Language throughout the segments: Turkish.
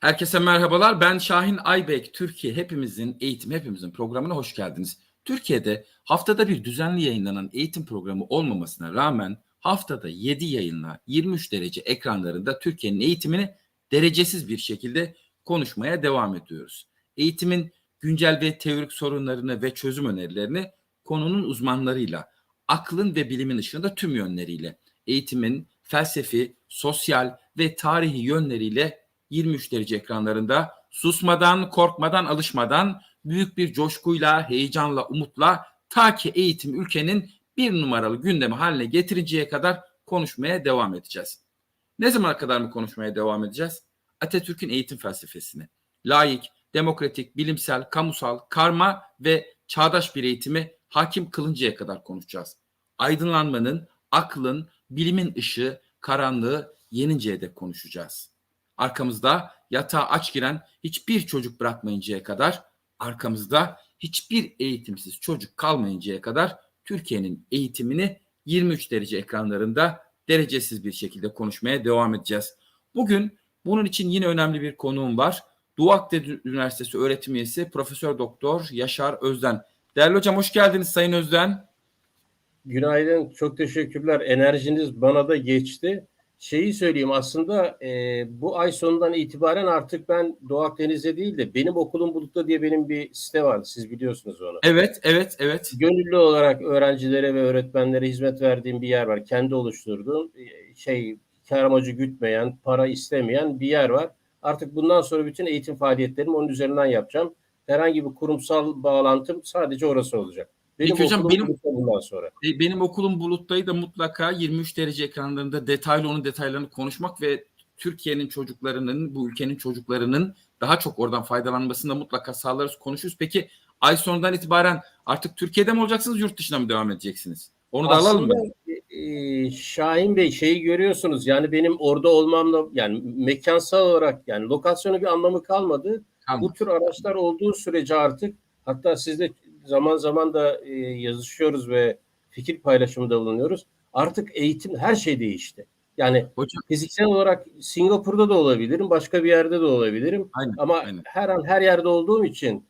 Herkese merhabalar. Ben Şahin Aybek. Türkiye Hepimizin Eğitim Hepimizin programına hoş geldiniz. Türkiye'de haftada bir düzenli yayınlanan eğitim programı olmamasına rağmen haftada 7 yayınla 23 derece ekranlarında Türkiye'nin eğitimini derecesiz bir şekilde konuşmaya devam ediyoruz. Eğitimin güncel ve teorik sorunlarını ve çözüm önerilerini konunun uzmanlarıyla, aklın ve bilimin ışığında tüm yönleriyle, eğitimin felsefi, sosyal ve tarihi yönleriyle 23 derece ekranlarında susmadan, korkmadan, alışmadan büyük bir coşkuyla, heyecanla, umutla ta ki eğitim ülkenin bir numaralı gündemi haline getirinceye kadar konuşmaya devam edeceğiz. Ne zamana kadar mı konuşmaya devam edeceğiz? Atatürk'ün eğitim felsefesini, layık, demokratik, bilimsel, kamusal, karma ve çağdaş bir eğitimi hakim kılıncaya kadar konuşacağız. Aydınlanmanın, aklın, bilimin ışığı, karanlığı yeninceye dek konuşacağız. Arkamızda yatağa aç giren hiçbir çocuk bırakmayıncaya kadar, arkamızda hiçbir eğitimsiz çocuk kalmayıncaya kadar Türkiye'nin eğitimini 23 derece ekranlarında derecesiz bir şekilde konuşmaya devam edeceğiz. Bugün bunun için yine önemli bir konuğum var. Doğu Akdeniz Üniversitesi öğretim üyesi Profesör Doktor Yaşar Özden. Değerli hocam hoş geldiniz Sayın Özden. Günaydın, çok teşekkürler. Enerjiniz bana da geçti. Şeyi söyleyeyim aslında e, bu ay sonundan itibaren artık ben Doğu Akdeniz'de değil de benim okulum Bulut'ta diye benim bir site vardı. Siz biliyorsunuz onu. Evet, evet, evet. Gönüllü olarak öğrencilere ve öğretmenlere hizmet verdiğim bir yer var. Kendi oluşturduğum e, şey kar amacı gütmeyen, para istemeyen bir yer var. Artık bundan sonra bütün eğitim faaliyetlerimi onun üzerinden yapacağım. Herhangi bir kurumsal bağlantım sadece orası olacak. Benim Peki hocam, benim- bundan sonra. Benim okulum Bulut'tayı da mutlaka 23 derece ekranlarında detaylı onun detaylarını konuşmak ve Türkiye'nin çocuklarının, bu ülkenin çocuklarının daha çok oradan faydalanmasını da mutlaka sağlarız, konuşuruz. Peki ay sonundan itibaren artık Türkiye'de mi olacaksınız, yurt dışına mı devam edeceksiniz? Onu da alalım mı? Aslında, e, Şahin Bey şeyi görüyorsunuz yani benim orada olmamla yani mekansal olarak yani lokasyonu bir anlamı kalmadı. Tamam. Bu tür araçlar olduğu sürece artık hatta sizle zaman zaman da e, yazışıyoruz ve fikir paylaşımında bulunuyoruz. Artık eğitim her şey değişti. Yani Hocam fiziksel olarak Singapur'da da olabilirim, başka bir yerde de olabilirim. aynen, Ama aynen. her an her yerde olduğum için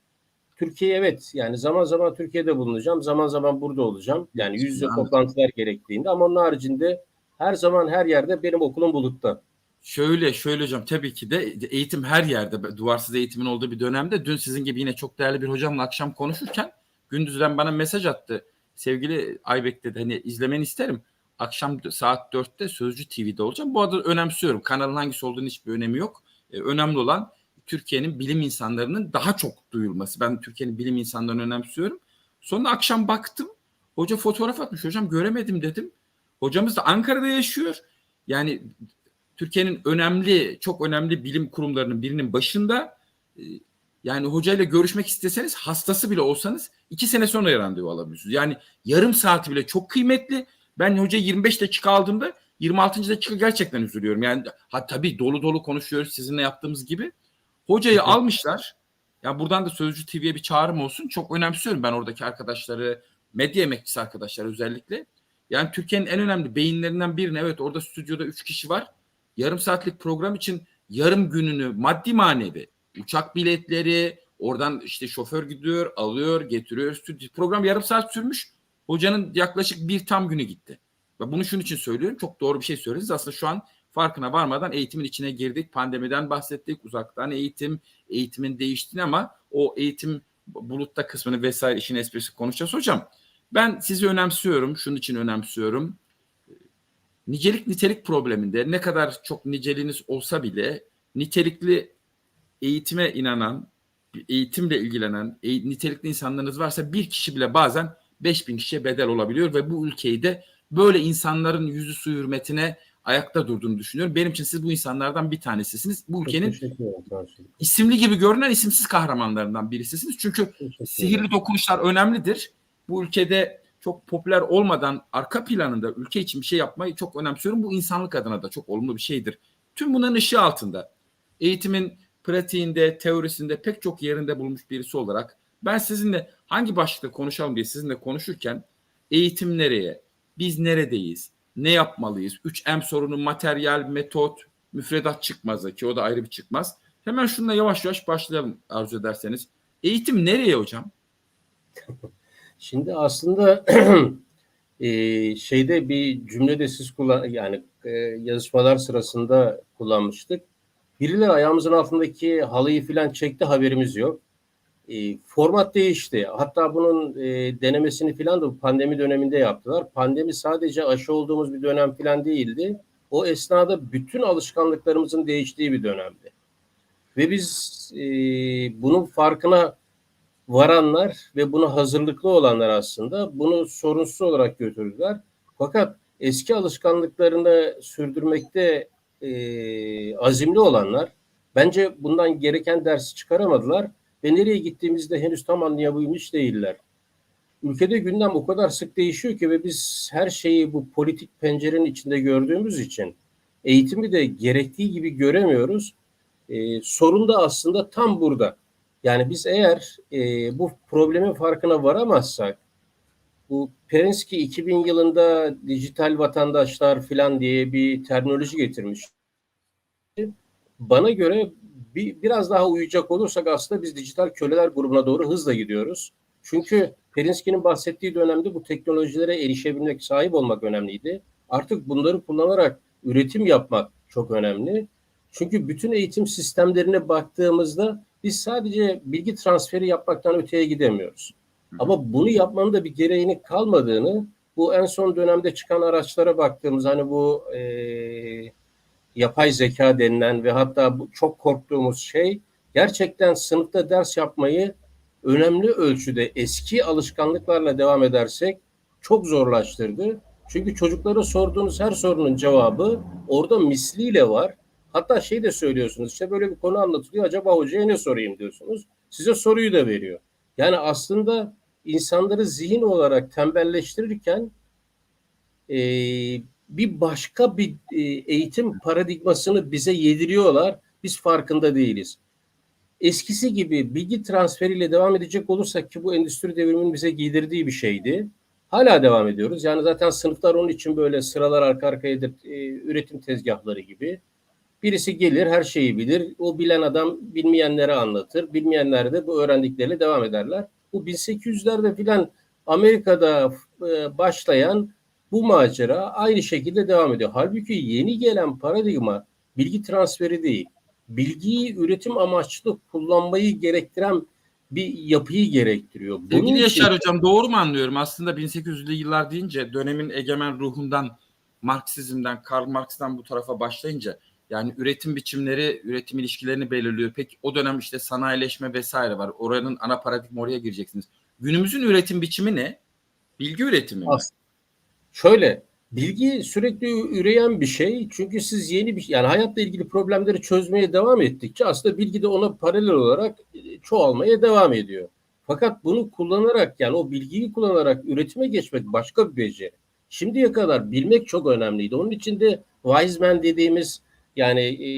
Türkiye evet yani zaman zaman Türkiye'de bulunacağım. Zaman zaman burada olacağım. Yani yüz yüze toplantılar gerektiğinde ama onun haricinde her zaman her yerde benim okulum bulutta. Şöyle şöyle hocam tabii ki de eğitim her yerde duvarsız eğitimin olduğu bir dönemde dün sizin gibi yine çok değerli bir hocamla akşam konuşurken gündüzden bana mesaj attı. Sevgili Aybek dedi hani izlemeni isterim. Akşam saat 4'te Sözcü TV'de olacağım. Bu arada önemsiyorum. Kanalın hangisi olduğunu hiçbir önemi yok. Ee, önemli olan Türkiye'nin bilim insanlarının daha çok duyulması. Ben Türkiye'nin bilim insanlarını önemsiyorum. Sonra akşam baktım. Hoca fotoğraf atmış. Hocam göremedim dedim. Hocamız da Ankara'da yaşıyor. Yani Türkiye'nin önemli, çok önemli bilim kurumlarının birinin başında e, yani hocayla görüşmek isteseniz hastası bile olsanız iki sene sonra randevu alabiliyorsunuz. Yani yarım saati bile çok kıymetli. Ben hoca 25 dakika aldığımda 26. dakika gerçekten üzülüyorum. Yani ha tabii dolu dolu konuşuyoruz sizinle yaptığımız gibi. Hocayı almışlar. Ya buradan da Sözcü TV'ye bir çağrım olsun. Çok önemsiyorum ben oradaki arkadaşları, medya emekçisi arkadaşlar özellikle. Yani Türkiye'nin en önemli beyinlerinden birini evet orada stüdyoda 3 kişi var yarım saatlik program için yarım gününü maddi manevi uçak biletleri oradan işte şoför gidiyor alıyor getiriyor program yarım saat sürmüş. Hocanın yaklaşık bir tam günü gitti. Ve bunu şunun için söylüyorum çok doğru bir şey söylediniz. Aslında şu an farkına varmadan eğitimin içine girdik. Pandemiden bahsettik uzaktan eğitim eğitimin değiştiğini ama o eğitim bulutta kısmını vesaire işin esprisi konuşacağız. Hocam ben sizi önemsiyorum şunun için önemsiyorum. Nicelik nitelik probleminde ne kadar çok niceliğiniz olsa bile nitelikli eğitime inanan, eğitimle ilgilenen, e- nitelikli insanlarınız varsa bir kişi bile bazen 5000 kişiye bedel olabiliyor ve bu ülkeyi de böyle insanların yüzü su hürmetine ayakta durduğunu düşünüyorum. Benim için siz bu insanlardan bir tanesisiniz. Bu ülkenin isimli gibi görünen isimsiz kahramanlarından birisiniz. Çünkü sihirli dokunuşlar önemlidir. Bu ülkede çok popüler olmadan arka planında ülke için bir şey yapmayı çok önemsiyorum. Bu insanlık adına da çok olumlu bir şeydir. Tüm bunların ışığı altında eğitimin pratiğinde, teorisinde pek çok yerinde bulmuş birisi olarak ben sizinle hangi başlıkta konuşalım diye sizinle konuşurken eğitim nereye, biz neredeyiz, ne yapmalıyız, 3M sorunu materyal, metot, müfredat çıkmaz ki o da ayrı bir çıkmaz. Hemen şununla yavaş yavaş başlayalım arzu ederseniz. Eğitim nereye hocam? Şimdi aslında e, şeyde bir cümlede siz kullan yani e, yazışmalar sırasında kullanmıştık. Birileri ayağımızın altındaki halıyı filan çekti haberimiz yok. E, format değişti. Hatta bunun e, denemesini filan da pandemi döneminde yaptılar. Pandemi sadece aşı olduğumuz bir dönem filan değildi. O esnada bütün alışkanlıklarımızın değiştiği bir dönemdi. Ve biz e, bunun farkına varanlar ve buna hazırlıklı olanlar aslında bunu sorunsuz olarak götürdüler. Fakat eski alışkanlıklarını sürdürmekte e, azimli olanlar bence bundan gereken dersi çıkaramadılar ve nereye gittiğimizde henüz tam anlayabilmiş değiller. Ülkede gündem o kadar sık değişiyor ki ve biz her şeyi bu politik pencerenin içinde gördüğümüz için eğitimi de gerektiği gibi göremiyoruz. E, sorun da aslında tam burada. Yani biz eğer e, bu problemin farkına varamazsak, bu Perinsky 2000 yılında dijital vatandaşlar filan diye bir terminoloji getirmiş. Bana göre bir, biraz daha uyacak olursak aslında biz dijital köleler grubuna doğru hızla gidiyoruz. Çünkü Perinsky'nin bahsettiği dönemde bu teknolojilere erişebilmek, sahip olmak önemliydi. Artık bunları kullanarak üretim yapmak çok önemli. Çünkü bütün eğitim sistemlerine baktığımızda biz sadece bilgi transferi yapmaktan öteye gidemiyoruz. Ama bunu yapmanın da bir gereğinin kalmadığını bu en son dönemde çıkan araçlara baktığımız hani bu e, yapay zeka denilen ve hatta bu çok korktuğumuz şey gerçekten sınıfta ders yapmayı önemli ölçüde eski alışkanlıklarla devam edersek çok zorlaştırdı. Çünkü çocuklara sorduğunuz her sorunun cevabı orada misliyle var. Hatta şey de söylüyorsunuz işte böyle bir konu anlatılıyor acaba hocaya ne sorayım diyorsunuz. Size soruyu da veriyor. Yani aslında insanları zihin olarak tembelleştirirken e, bir başka bir e, eğitim paradigmasını bize yediriyorlar. Biz farkında değiliz. Eskisi gibi bilgi transferiyle devam edecek olursak ki bu endüstri devriminin bize giydirdiği bir şeydi. Hala devam ediyoruz. Yani zaten sınıflar onun için böyle sıralar arka arkaya e, üretim tezgahları gibi. Birisi gelir her şeyi bilir. O bilen adam bilmeyenlere anlatır. Bilmeyenler de bu öğrendikleriyle devam ederler. Bu 1800'lerde filan Amerika'da e, başlayan bu macera aynı şekilde devam ediyor. Halbuki yeni gelen paradigma bilgi transferi değil. Bilgiyi üretim amaçlı kullanmayı gerektiren bir yapıyı gerektiriyor. Bunun Sevgili için- Yaşar Hocam doğru mu anlıyorum? Aslında 1800'lü yıllar deyince dönemin egemen ruhundan, Marksizmden, Karl Marx'tan bu tarafa başlayınca yani üretim biçimleri, üretim ilişkilerini belirliyor. Peki o dönem işte sanayileşme vesaire var. Oranın ana paradigma oraya gireceksiniz. Günümüzün üretim biçimi ne? Bilgi üretimi mi? Şöyle bilgi sürekli üreyen bir şey. Çünkü siz yeni bir yani hayatla ilgili problemleri çözmeye devam ettikçe aslında bilgi de ona paralel olarak e, çoğalmaya devam ediyor. Fakat bunu kullanarak yani o bilgiyi kullanarak üretime geçmek başka bir beceri. Şimdiye kadar bilmek çok önemliydi. Onun için de wise man dediğimiz yani e,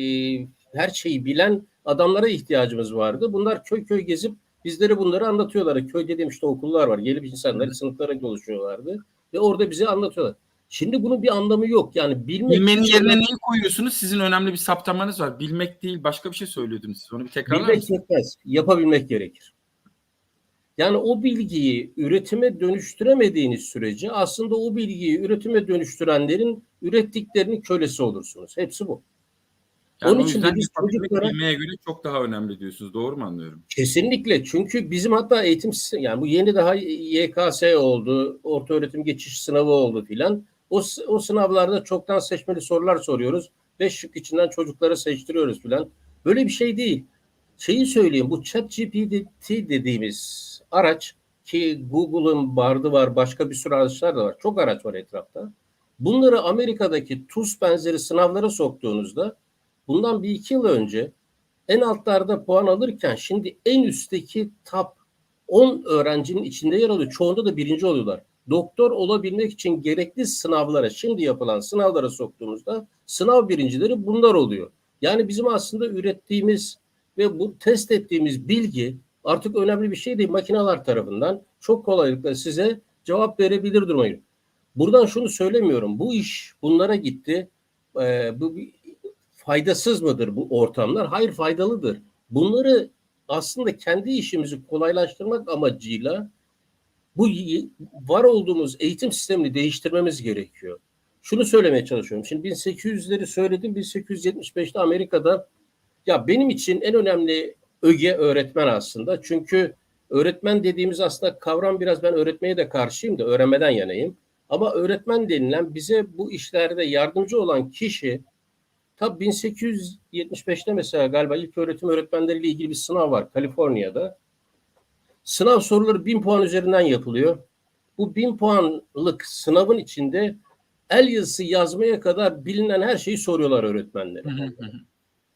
her şeyi bilen adamlara ihtiyacımız vardı. Bunlar köy köy gezip bizlere bunları anlatıyorlar. Köy dediğim işte okullar var. Gelip insanları sınıflara oluşuyorlardı ve orada bize anlatıyorlar. Şimdi bunun bir anlamı yok. Yani bilmek Bilmenin yerine neyi koyuyorsunuz? Sizin önemli bir saptamanız var. Bilmek değil başka bir şey söylüyordunuz siz. Onu bir tekrarlar bilmek mısınız? yetmez. Yapabilmek gerekir. Yani o bilgiyi üretime dönüştüremediğiniz sürece aslında o bilgiyi üretime dönüştürenlerin ürettiklerinin kölesi olursunuz. Hepsi bu. Yani Onun için de biz çocuklara- göre çok daha önemli diyorsunuz. Doğru mu anlıyorum? Kesinlikle. Çünkü bizim hatta eğitim yani bu yeni daha YKS oldu, orta öğretim geçiş sınavı oldu filan. O, o sınavlarda çoktan seçmeli sorular soruyoruz. Beş şık içinden çocuklara seçtiriyoruz filan. Böyle bir şey değil. Şeyi söyleyeyim bu ChatGPT dediğimiz araç ki Google'ın Bard'ı var, başka bir sürü araçlar da var. Çok araç var etrafta. Bunları Amerika'daki TUS benzeri sınavlara soktuğunuzda bundan bir iki yıl önce en altlarda puan alırken şimdi en üstteki top 10 öğrencinin içinde yer alıyor. Çoğunda da birinci oluyorlar. Doktor olabilmek için gerekli sınavlara, şimdi yapılan sınavlara soktuğumuzda sınav birincileri bunlar oluyor. Yani bizim aslında ürettiğimiz ve bu test ettiğimiz bilgi artık önemli bir şey değil. Makineler tarafından çok kolaylıkla size cevap verebilir geliyor. Buradan şunu söylemiyorum. Bu iş bunlara gitti. Ee, bu faydasız mıdır bu ortamlar? Hayır faydalıdır. Bunları aslında kendi işimizi kolaylaştırmak amacıyla bu var olduğumuz eğitim sistemini değiştirmemiz gerekiyor. Şunu söylemeye çalışıyorum. Şimdi 1800'leri söyledim. 1875'te Amerika'da ya benim için en önemli öge öğretmen aslında. Çünkü öğretmen dediğimiz aslında kavram biraz ben öğretmeye de karşıyım da öğrenmeden yanayım. Ama öğretmen denilen bize bu işlerde yardımcı olan kişi tabi 1875'te mesela galiba ilk öğretim öğretmenleriyle ilgili bir sınav var Kaliforniya'da. Sınav soruları 1000 puan üzerinden yapılıyor. Bu 1000 puanlık sınavın içinde el yazısı yazmaya kadar bilinen her şeyi soruyorlar öğretmenlere.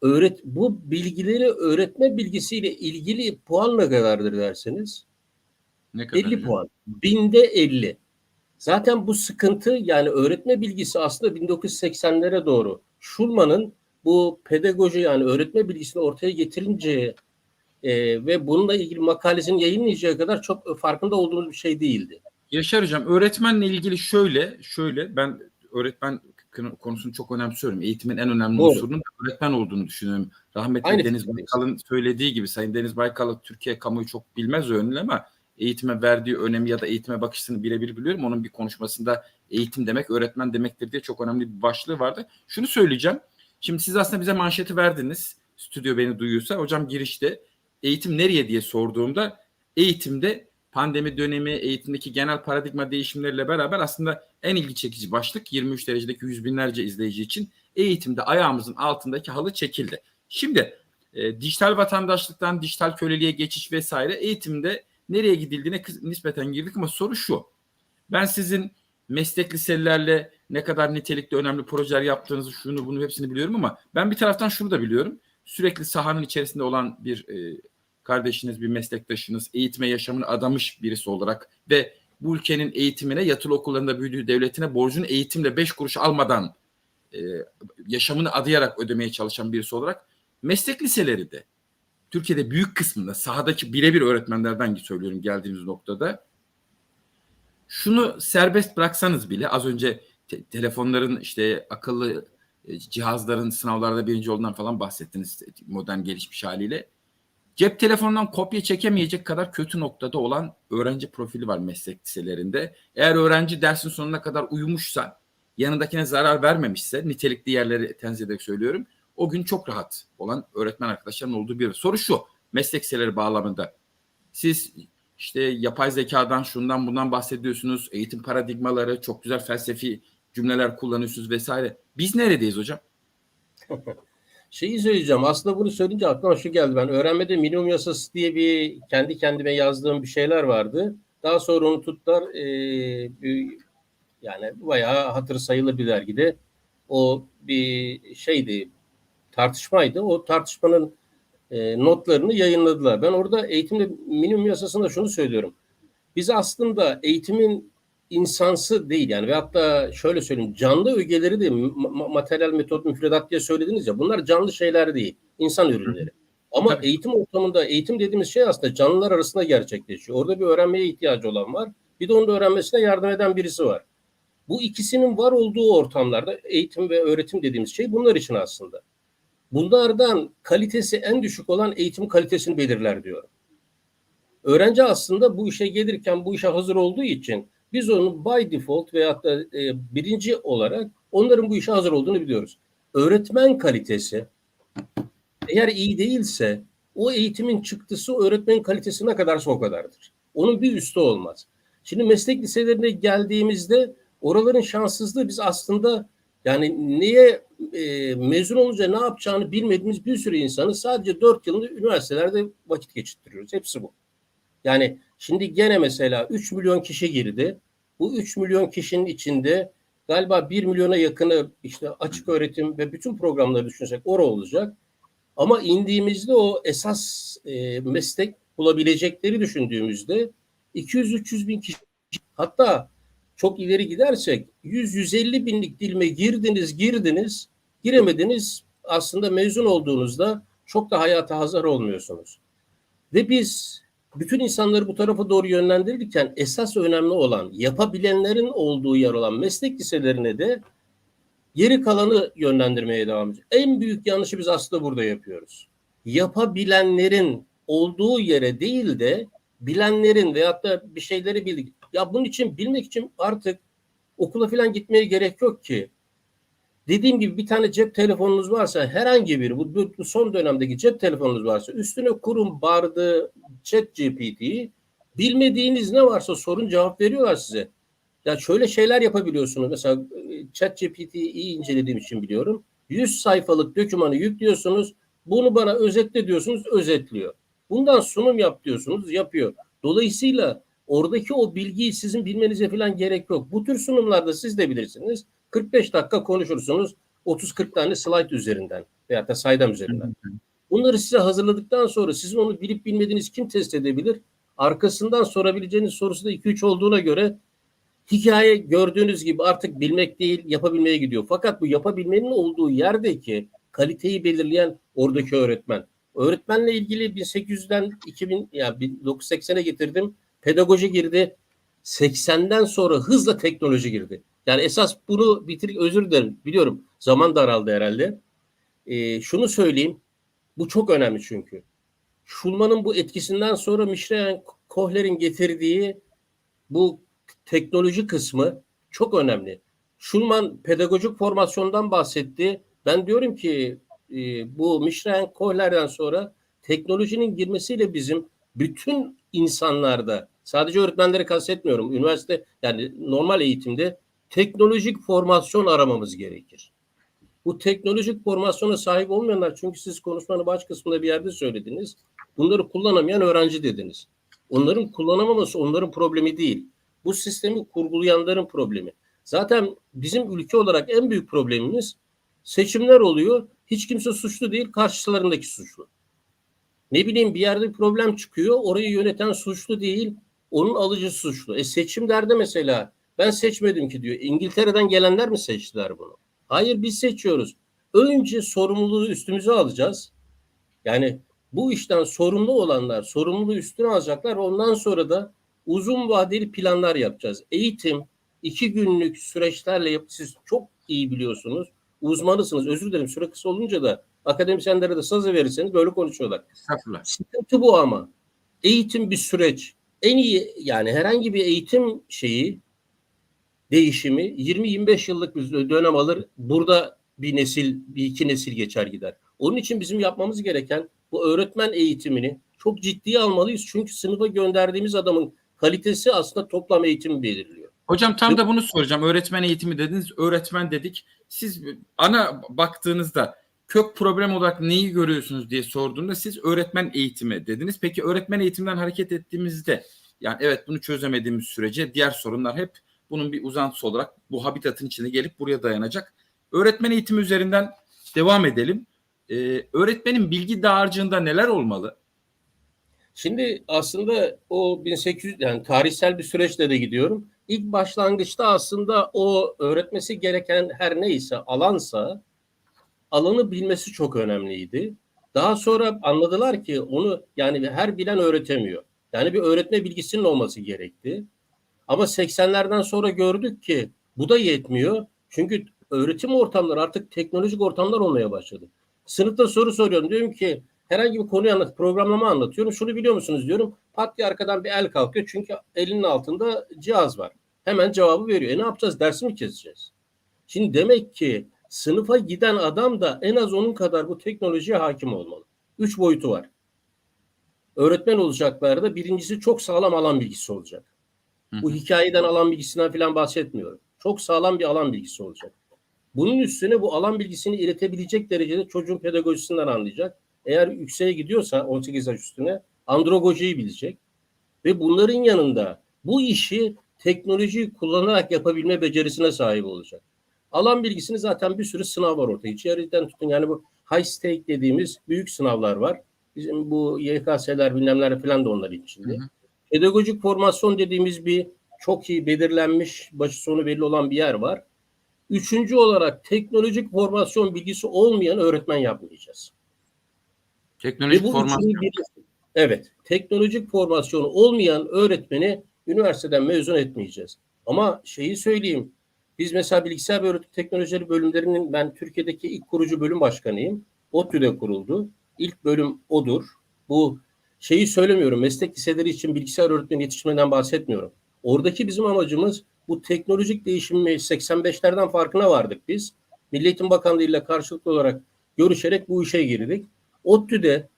Öğret bu bilgileri öğretme bilgisiyle ilgili puan ne kadardır derseniz? Ne kadar 50 ya? puan. Binde 50. Zaten bu sıkıntı yani öğretme bilgisi aslında 1980'lere doğru Schulman'ın bu pedagoji yani öğretme bilgisini ortaya getirince e, ve bununla ilgili makalesini yayınlayacağı kadar çok farkında olduğumuz bir şey değildi. Yaşar hocam öğretmenle ilgili şöyle şöyle ben öğretmen konu- konusunu çok önemsiyorum. Eğitimin en önemli Doğru. unsurunun öğretmen olduğunu düşünüyorum. Rahmetli Aynı Deniz. Baykal'ın söylediği gibi Sayın Deniz Baykal Türkiye kamuoyu çok bilmez öğrenil ama eğitime verdiği önemi ya da eğitime bakışını birebir biliyorum. Onun bir konuşmasında eğitim demek öğretmen demektir diye çok önemli bir başlığı vardı. Şunu söyleyeceğim. Şimdi siz aslında bize manşeti verdiniz. Stüdyo beni duyuyorsa. Hocam girişte eğitim nereye diye sorduğumda eğitimde pandemi dönemi, eğitimdeki genel paradigma değişimleriyle beraber aslında en ilgi çekici başlık 23 derecedeki yüz binlerce izleyici için eğitimde ayağımızın altındaki halı çekildi. Şimdi e, dijital vatandaşlıktan dijital köleliğe geçiş vesaire eğitimde nereye gidildiğine nispeten girdik ama soru şu. Ben sizin meslek liselerle ne kadar nitelikli önemli projeler yaptığınızı şunu bunu hepsini biliyorum ama ben bir taraftan şunu da biliyorum. Sürekli sahanın içerisinde olan bir e, kardeşiniz, bir meslektaşınız, eğitime yaşamını adamış birisi olarak ve bu ülkenin eğitimine, yatılı okullarında büyüdüğü devletine borcunu eğitimle beş kuruş almadan e, yaşamını adayarak ödemeye çalışan birisi olarak meslek liseleri de Türkiye'de büyük kısmında sahadaki birebir öğretmenlerden söylüyorum geldiğimiz noktada şunu serbest bıraksanız bile az önce te- telefonların işte akıllı e, cihazların sınavlarda birinci olduğundan falan bahsettiniz modern gelişmiş haliyle. Cep telefonundan kopya çekemeyecek kadar kötü noktada olan öğrenci profili var meslek liselerinde. Eğer öğrenci dersin sonuna kadar uyumuşsa, yanındakine zarar vermemişse, nitelikli yerleri tenzih ederek söylüyorum, o gün çok rahat olan öğretmen arkadaşların olduğu bir soru şu. Meslek bağlamında siz işte yapay zekadan şundan bundan bahsediyorsunuz. Eğitim paradigmaları, çok güzel felsefi cümleler kullanıyorsunuz vesaire. Biz neredeyiz hocam? Şeyi söyleyeceğim. Aslında bunu söyleyince aklıma şu geldi. Ben öğrenmede minimum yasası diye bir kendi kendime yazdığım bir şeyler vardı. Daha sonra onu tuttular. e, yani bayağı hatır sayılır bir dergide. O bir şeydi, tartışmaydı. O tartışmanın e, notlarını yayınladılar. Ben orada eğitimde minimum yasasında şunu söylüyorum. Biz aslında eğitimin insansı değil yani ve hatta şöyle söyleyeyim canlı ögeleri de ma- ma- materyal metot müfredat diye söylediniz ya bunlar canlı şeyler değil insan ürünleri. Ama Tabii. eğitim ortamında eğitim dediğimiz şey aslında canlılar arasında gerçekleşiyor. Orada bir öğrenmeye ihtiyacı olan var. Bir de onun öğrenmesine yardım eden birisi var. Bu ikisinin var olduğu ortamlarda eğitim ve öğretim dediğimiz şey bunlar için aslında. Bunlardan kalitesi en düşük olan eğitim kalitesini belirler diyor. Öğrenci aslında bu işe gelirken bu işe hazır olduğu için biz onu by default veyahut da e, birinci olarak onların bu işe hazır olduğunu biliyoruz. Öğretmen kalitesi eğer iyi değilse o eğitimin çıktısı öğretmenin kalitesine kadarsa o kadardır. Onun bir üstü olmaz. Şimdi meslek liselerine geldiğimizde oraların şanssızlığı biz aslında yani neye e, mezun olunca ne yapacağını bilmediğimiz bir sürü insanı sadece dört yılını üniversitelerde vakit geçirtiyoruz. Hepsi bu. Yani şimdi gene mesela 3 milyon kişi girdi. Bu 3 milyon kişinin içinde galiba 1 milyona yakını işte açık öğretim ve bütün programları düşünsek orada olacak. Ama indiğimizde o esas e, meslek bulabilecekleri düşündüğümüzde 200-300 bin kişi hatta çok ileri gidersek 100-150 binlik dilime girdiniz girdiniz giremediniz aslında mezun olduğunuzda çok da hayata hazır olmuyorsunuz. Ve biz bütün insanları bu tarafa doğru yönlendirirken esas önemli olan yapabilenlerin olduğu yer olan meslek liselerine de Geri kalanı yönlendirmeye devam edeceğiz. En büyük yanlışı biz aslında burada yapıyoruz. Yapabilenlerin olduğu yere değil de bilenlerin veyahut da bir şeyleri bildik. Ya bunun için bilmek için artık okula falan gitmeye gerek yok ki. Dediğim gibi bir tane cep telefonunuz varsa herhangi bir bu, bu- son dönemdeki cep telefonunuz varsa üstüne kurun bardı chat GPT'yi bilmediğiniz ne varsa sorun cevap veriyorlar size. Ya şöyle şeyler yapabiliyorsunuz. Mesela e, chat GPT'yi iyi incelediğim için biliyorum. 100 sayfalık dokümanı yüklüyorsunuz. Bunu bana özetle diyorsunuz özetliyor. Bundan sunum yap diyorsunuz yapıyor. Dolayısıyla oradaki o bilgiyi sizin bilmenize falan gerek yok. Bu tür sunumlarda siz de bilirsiniz. 45 dakika konuşursunuz 30-40 tane slide üzerinden veya da saydam üzerinden. Bunları size hazırladıktan sonra sizin onu bilip bilmediğiniz kim test edebilir? Arkasından sorabileceğiniz sorusu da 2-3 olduğuna göre hikaye gördüğünüz gibi artık bilmek değil yapabilmeye gidiyor. Fakat bu yapabilmenin olduğu yerdeki kaliteyi belirleyen oradaki öğretmen. Öğretmenle ilgili 1800'den 2000 ya 1980'e getirdim. Pedagoji girdi. 80'den sonra hızla teknoloji girdi. Yani esas bunu bitir özür dilerim biliyorum zaman daraldı herhalde. Ee, şunu söyleyeyim. Bu çok önemli çünkü. Schulman'ın bu etkisinden sonra Michelin Kohler'in getirdiği bu teknoloji kısmı çok önemli. Schulman pedagojik formasyondan bahsetti. Ben diyorum ki e, bu Michelin Kohler'den sonra teknolojinin girmesiyle bizim bütün insanlarda sadece öğretmenleri kastetmiyorum. Üniversite yani normal eğitimde teknolojik formasyon aramamız gerekir. Bu teknolojik formasyona sahip olmayanlar çünkü siz konuşmanın baş kısmında bir yerde söylediniz. Bunları kullanamayan öğrenci dediniz. Onların kullanamaması onların problemi değil. Bu sistemi kurgulayanların problemi. Zaten bizim ülke olarak en büyük problemimiz seçimler oluyor. Hiç kimse suçlu değil, karşılarındaki suçlu. Ne bileyim bir yerde bir problem çıkıyor, orayı yöneten suçlu değil, onun alıcısı suçlu. E seçimlerde mesela ben seçmedim ki diyor. İngiltere'den gelenler mi seçtiler bunu? Hayır biz seçiyoruz. Önce sorumluluğu üstümüze alacağız. Yani bu işten sorumlu olanlar sorumluluğu üstüne alacaklar. Ondan sonra da uzun vadeli planlar yapacağız. Eğitim iki günlük süreçlerle yap siz çok iyi biliyorsunuz. Uzmanısınız. Özür dilerim süre kısa olunca da akademisyenlere de sazı verirseniz böyle konuşuyorlar. Sıkıntı bu ama. Eğitim bir süreç. En iyi yani herhangi bir eğitim şeyi değişimi 20-25 yıllık bir dönem alır. Burada bir nesil, bir iki nesil geçer gider. Onun için bizim yapmamız gereken bu öğretmen eğitimini çok ciddiye almalıyız. Çünkü sınıfa gönderdiğimiz adamın kalitesi aslında toplam eğitimi belirliyor. Hocam tam da bunu soracağım. Öğretmen eğitimi dediniz. Öğretmen dedik. Siz ana baktığınızda kök problem olarak neyi görüyorsunuz diye sorduğumda siz öğretmen eğitimi dediniz. Peki öğretmen eğitiminden hareket ettiğimizde yani evet bunu çözemediğimiz sürece diğer sorunlar hep bunun bir uzantısı olarak bu habitatın içine gelip buraya dayanacak. Öğretmen eğitimi üzerinden devam edelim. Ee, öğretmenin bilgi dağarcığında neler olmalı? Şimdi aslında o 1800 yani tarihsel bir süreçle de gidiyorum. İlk başlangıçta aslında o öğretmesi gereken her neyse alansa alanı bilmesi çok önemliydi. Daha sonra anladılar ki onu yani her bilen öğretemiyor. Yani bir öğretme bilgisinin olması gerekti. Ama 80'lerden sonra gördük ki bu da yetmiyor. Çünkü öğretim ortamları artık teknolojik ortamlar olmaya başladı. Sınıfta soru soruyorum. Diyorum ki herhangi bir konuyu anlat, programlama anlatıyorum. Şunu biliyor musunuz diyorum. Pat diye arkadan bir el kalkıyor. Çünkü elinin altında cihaz var. Hemen cevabı veriyor. E ne yapacağız? Dersi mi keseceğiz? Şimdi demek ki sınıfa giden adam da en az onun kadar bu teknolojiye hakim olmalı. Üç boyutu var. Öğretmen olacaklarda birincisi çok sağlam alan bilgisi olacak. Bu hikayeden alan bilgisinden falan bahsetmiyorum. Çok sağlam bir alan bilgisi olacak. Bunun üstüne bu alan bilgisini iletebilecek derecede çocuğun pedagojisinden anlayacak. Eğer yükseğe gidiyorsa 18 yaş üstüne androgojiyi bilecek. Ve bunların yanında bu işi teknolojiyi kullanarak yapabilme becerisine sahip olacak. Alan bilgisini zaten bir sürü sınav var ortada. İçeriden tutun yani bu high stake dediğimiz büyük sınavlar var. Bizim bu YKS'ler bilmemler falan da onların içinde. Hı hı. Pedagojik formasyon dediğimiz bir çok iyi belirlenmiş, başı sonu belli olan bir yer var. Üçüncü olarak teknolojik formasyon bilgisi olmayan öğretmen yapmayacağız. Teknolojik formasyon. birleştir- Evet, teknolojik formasyonu olmayan öğretmeni üniversiteden mezun etmeyeceğiz. Ama şeyi söyleyeyim, Biz mesela bilgisayar ve öğretim teknolojileri bölümlerinin ben Türkiye'deki ilk kurucu bölüm başkanıyım. ODTÜ'de kuruldu. İlk bölüm odur. Bu şeyi söylemiyorum. Meslek liseleri için bilgisayar öğretmeni yetiştirmeden bahsetmiyorum. Oradaki bizim amacımız bu teknolojik değişimi 85'lerden farkına vardık biz. Milli Eğitim Bakanlığı ile karşılıklı olarak görüşerek bu işe girdik. ODTÜ'de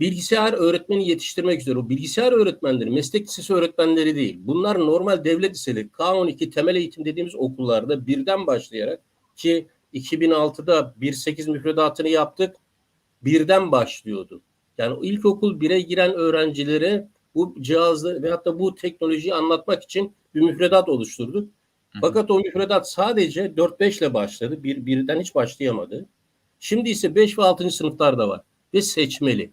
bilgisayar öğretmeni yetiştirmek üzere o bilgisayar öğretmenleri meslek lisesi öğretmenleri değil. Bunlar normal devlet liseleri K12 temel eğitim dediğimiz okullarda birden başlayarak ki 2006'da 1.8 müfredatını yaptık. Birden başlıyordu. Yani ilkokul 1'e giren öğrencilere bu cihazı ve hatta bu teknolojiyi anlatmak için bir müfredat oluşturduk. Fakat o müfredat sadece 4-5 ile başladı. Bir, birden hiç başlayamadı. Şimdi ise 5 ve 6. sınıflarda var. Ve seçmeli.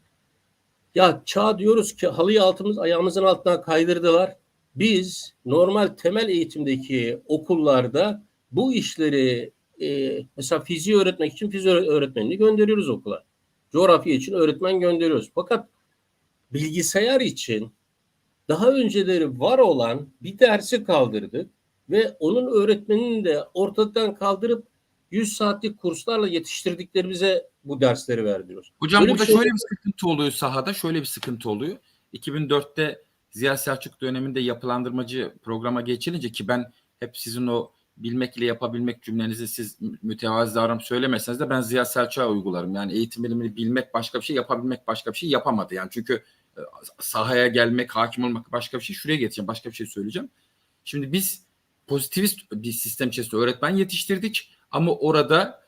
Ya çağ diyoruz ki halıyı altımız ayağımızın altından kaydırdılar. Biz normal temel eğitimdeki okullarda bu işleri e, mesela fiziği öğretmek için fizik öğretmenini gönderiyoruz okula. Coğrafya için öğretmen gönderiyoruz. Fakat bilgisayar için daha önceleri var olan bir dersi kaldırdık ve onun öğretmenini de ortadan kaldırıp 100 saatlik kurslarla yetiştirdiklerimize bu dersleri verdiriyoruz. Hocam Böyle burada şey- şöyle bir sıkıntı oluyor sahada. Şöyle bir sıkıntı oluyor. 2004'te Ziya Selçuk döneminde yapılandırmacı programa geçilince ki ben hep sizin o bilmek ile yapabilmek cümlenizi siz mü- mütevazi davranıp söylemeseniz de ben Ziya Selçuk'a uygularım. Yani eğitim bilimini bilmek başka bir şey, yapabilmek başka bir şey yapamadı. Yani çünkü e, sahaya gelmek, hakim olmak başka bir şey. Şuraya geçeceğim, başka bir şey söyleyeceğim. Şimdi biz pozitivist bir sistem içerisinde öğretmen yetiştirdik ama orada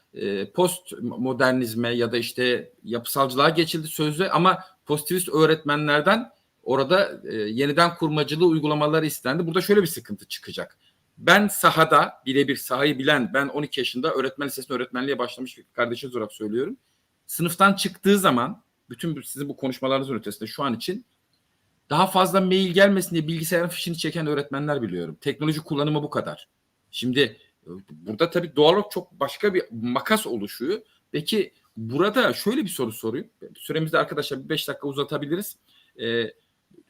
post modernizme ya da işte yapısalcılığa geçildi sözde ama pozitivist öğretmenlerden orada e, yeniden kurmacılığı uygulamaları istendi. Burada şöyle bir sıkıntı çıkacak. Ben sahada birebir sahayı bilen ben 12 yaşında öğretmen lisesinde öğretmenliğe başlamış bir kardeşiniz olarak söylüyorum. Sınıftan çıktığı zaman bütün sizin bu konuşmalarınızın ötesinde şu an için daha fazla mail gelmesin diye bilgisayarın fişini çeken öğretmenler biliyorum. Teknoloji kullanımı bu kadar. Şimdi e, burada tabii doğal olarak çok başka bir makas oluşuyor. Peki burada şöyle bir soru sorayım. Süremizde arkadaşlar bir 5 dakika uzatabiliriz. Ee,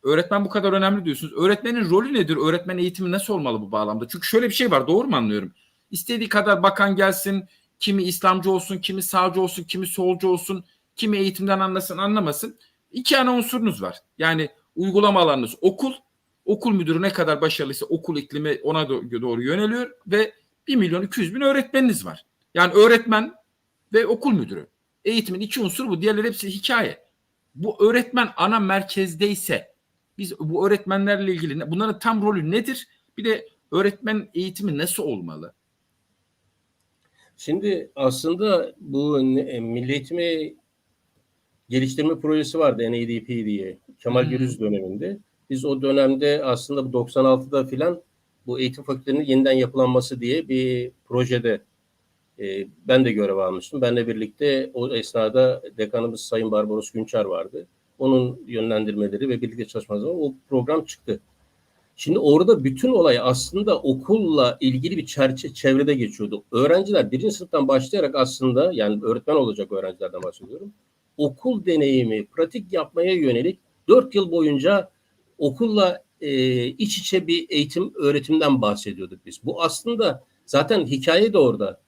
öğretmen bu kadar önemli diyorsunuz. Öğretmenin rolü nedir? Öğretmen eğitimi nasıl olmalı bu bağlamda? Çünkü şöyle bir şey var doğru mu anlıyorum? İstediği kadar bakan gelsin, kimi İslamcı olsun, kimi sağcı olsun, kimi solcu olsun, kimi eğitimden anlasın anlamasın. İki ana unsurunuz var. Yani uygulama alanınız okul, okul müdürü ne kadar başarılıysa okul iklimi ona do- doğru yöneliyor ve 1 milyon 200 bin öğretmeniniz var. Yani öğretmen ve okul müdürü. Eğitimin iki unsuru bu. Diğerleri hepsi hikaye. Bu öğretmen ana merkezdeyse biz bu öğretmenlerle ilgili bunların tam rolü nedir? Bir de öğretmen eğitimi nasıl olmalı? Şimdi aslında bu e, Milli Eğitimi geliştirme projesi vardı NADP diye Kemal Hmm. Gürüz döneminde. Biz o dönemde aslında bu 96'da filan bu eğitim fakültelerinin yeniden yapılanması diye bir projede e, ben de görev almıştım. Benle birlikte o esnada dekanımız Sayın Barbaros Günçer vardı. Onun yönlendirmeleri ve birlikte çalışmaları o program çıktı. Şimdi orada bütün olay aslında okulla ilgili bir çerçe, çevrede geçiyordu. Öğrenciler birinci sınıftan başlayarak aslında yani öğretmen olacak öğrencilerden bahsediyorum. Okul deneyimi, pratik yapmaya yönelik dört yıl boyunca okulla e, iç içe bir eğitim öğretimden bahsediyorduk biz. Bu aslında zaten hikaye de orada.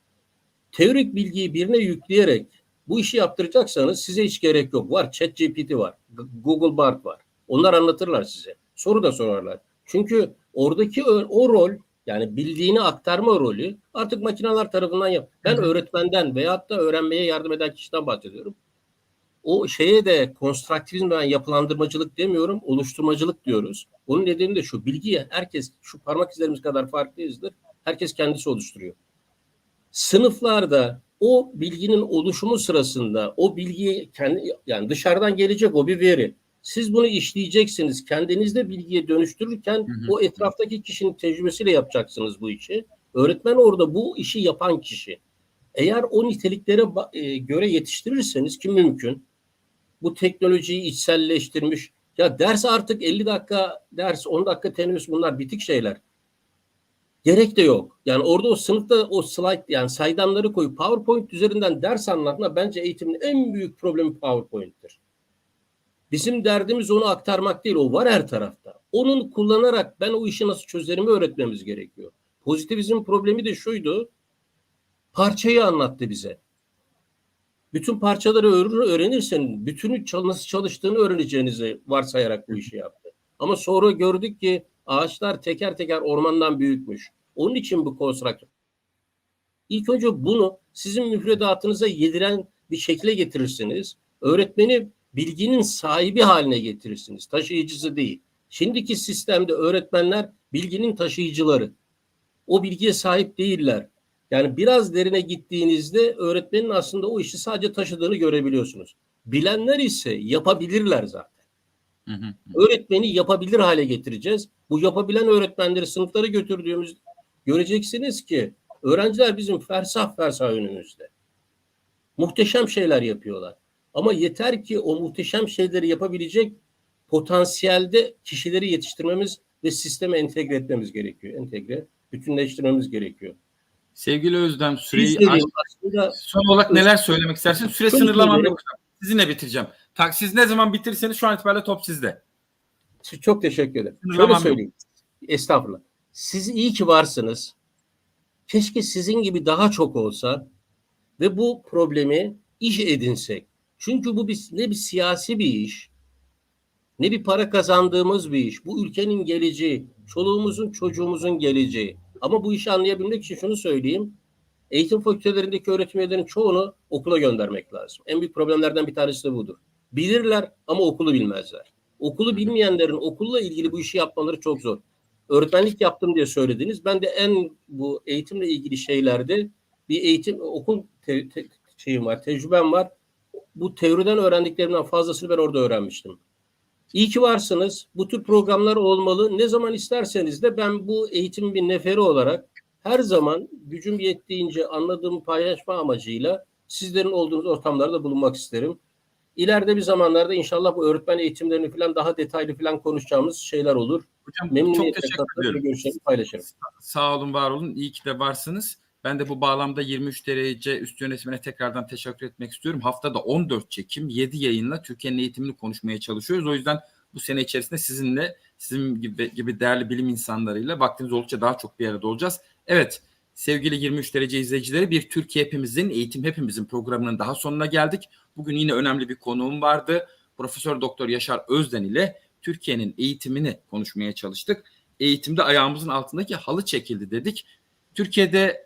Teorik bilgiyi birine yükleyerek bu işi yaptıracaksanız size hiç gerek yok. Var ChatGPT var, Google Bard var. Onlar anlatırlar size. Soru da sorarlar. Çünkü oradaki ö- o rol yani bildiğini aktarma rolü artık makineler tarafından yap. Ben öğretmenden veyahut da öğrenmeye yardım eden kişiden bahsediyorum. O şeye de konstruktivizm ben yapılandırmacılık demiyorum, oluşturmacılık diyoruz. Onun nedeni de şu, bilgiye herkes şu parmak izlerimiz kadar farklıyızdır. Herkes kendisi oluşturuyor. Sınıflarda o bilginin oluşumu sırasında o bilgiyi kendi yani dışarıdan gelecek o bir veri. Siz bunu işleyeceksiniz. Kendinizde bilgiye dönüştürürken Hı hı. o etraftaki kişinin tecrübesiyle yapacaksınız bu işi. Öğretmen orada bu işi yapan kişi. Eğer o niteliklere e, göre yetiştirirseniz ki mümkün. Bu teknolojiyi içselleştirmiş. Ya ders artık 50 dakika ders, 10 dakika teneffüs bunlar bitik şeyler. Gerek de yok. Yani orada o sınıfta o slide yani saydamları koyup PowerPoint üzerinden ders anlatma bence eğitimin en büyük problemi PowerPoint'tir. Bizim derdimiz onu aktarmak değil. O var her tarafta. Onun kullanarak ben o işi nasıl çözerimi öğretmemiz gerekiyor. Pozitivizm problemi de şuydu. Parçayı anlattı bize. Bütün parçaları öğren- öğrenirsen bütünü nasıl çalıştığını öğreneceğinizi varsayarak bu işi yaptı. Ama sonra gördük ki ağaçlar teker teker ormandan büyükmüş. Onun için bu konstrüksiyon. İlk önce bunu sizin müfredatınıza yediren bir şekle getirirsiniz. Öğretmeni bilginin sahibi haline getirirsiniz. Taşıyıcısı değil. Şimdiki sistemde öğretmenler bilginin taşıyıcıları. O bilgiye sahip değiller. Yani biraz derine gittiğinizde öğretmenin aslında o işi sadece taşıdığını görebiliyorsunuz. Bilenler ise yapabilirler zaten. Hı hı. Öğretmeni yapabilir hale getireceğiz. Bu yapabilen öğretmenleri sınıflara götürdüğümüz göreceksiniz ki öğrenciler bizim fersah fersah önümüzde. Muhteşem şeyler yapıyorlar. Ama yeter ki o muhteşem şeyleri yapabilecek potansiyelde kişileri yetiştirmemiz ve sisteme entegre etmemiz gerekiyor. Entegre, bütünleştirmemiz gerekiyor. Sevgili Özlem süreyi Biz de aş- aslında son olarak neler söylemek istersin? Süre sınırlamam yok. Sizinle bitireceğim. Tak, siz ne zaman bitirirseniz şu an itibariyle top sizde. çok teşekkür ederim. Sınırlamam Şöyle yok. söyleyeyim. Estağfurullah. Siz iyi ki varsınız. Keşke sizin gibi daha çok olsa ve bu problemi iş edinsek. Çünkü bu bir, ne bir siyasi bir iş, ne bir para kazandığımız bir iş. Bu ülkenin geleceği, çoluğumuzun çocuğumuzun geleceği. Ama bu işi anlayabilmek için şunu söyleyeyim. Eğitim fakültelerindeki öğretim üyelerinin çoğunu okula göndermek lazım. En büyük problemlerden bir tanesi de budur. Bilirler ama okulu bilmezler. Okulu bilmeyenlerin okulla ilgili bu işi yapmaları çok zor. Öğretmenlik yaptım diye söylediniz. Ben de en bu eğitimle ilgili şeylerde bir eğitim okul te- te- şeyim var, tecrübem var. Bu teoriden öğrendiklerimden fazlasını ben orada öğrenmiştim. İyi ki varsınız. Bu tür programlar olmalı. Ne zaman isterseniz de ben bu eğitimin bir neferi olarak her zaman gücüm yettiğince anladığımı paylaşma amacıyla sizlerin olduğunuz ortamlarda bulunmak isterim. İleride bir zamanlarda inşallah bu öğretmen eğitimlerini falan daha detaylı falan konuşacağımız şeyler olur. Hocam çok Memnuniyetle teşekkür katılır ve ediyorum. görüşlerimi paylaşırım. Sağ olun, var olun. İyi ki de varsınız. Ben de bu bağlamda 23 derece üst yönetimine tekrardan teşekkür etmek istiyorum. Haftada 14 çekim, 7 yayınla Türkiye'nin eğitimini konuşmaya çalışıyoruz. O yüzden bu sene içerisinde sizinle, sizin gibi, gibi değerli bilim insanlarıyla vaktiniz oldukça daha çok bir arada olacağız. Evet, sevgili 23 derece izleyicileri bir Türkiye hepimizin, eğitim hepimizin programının daha sonuna geldik. Bugün yine önemli bir konuğum vardı. Profesör Doktor Yaşar Özden ile Türkiye'nin eğitimini konuşmaya çalıştık. Eğitimde ayağımızın altındaki halı çekildi dedik. Türkiye'de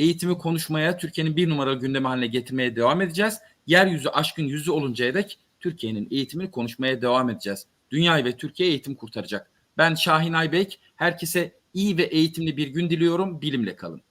eğitimi konuşmaya, Türkiye'nin bir numaralı gündemi haline getirmeye devam edeceğiz. Yeryüzü aşkın yüzü oluncaya dek Türkiye'nin eğitimini konuşmaya devam edeceğiz. Dünyayı ve Türkiye eğitim kurtaracak. Ben Şahin Aybek. Herkese iyi ve eğitimli bir gün diliyorum. Bilimle kalın.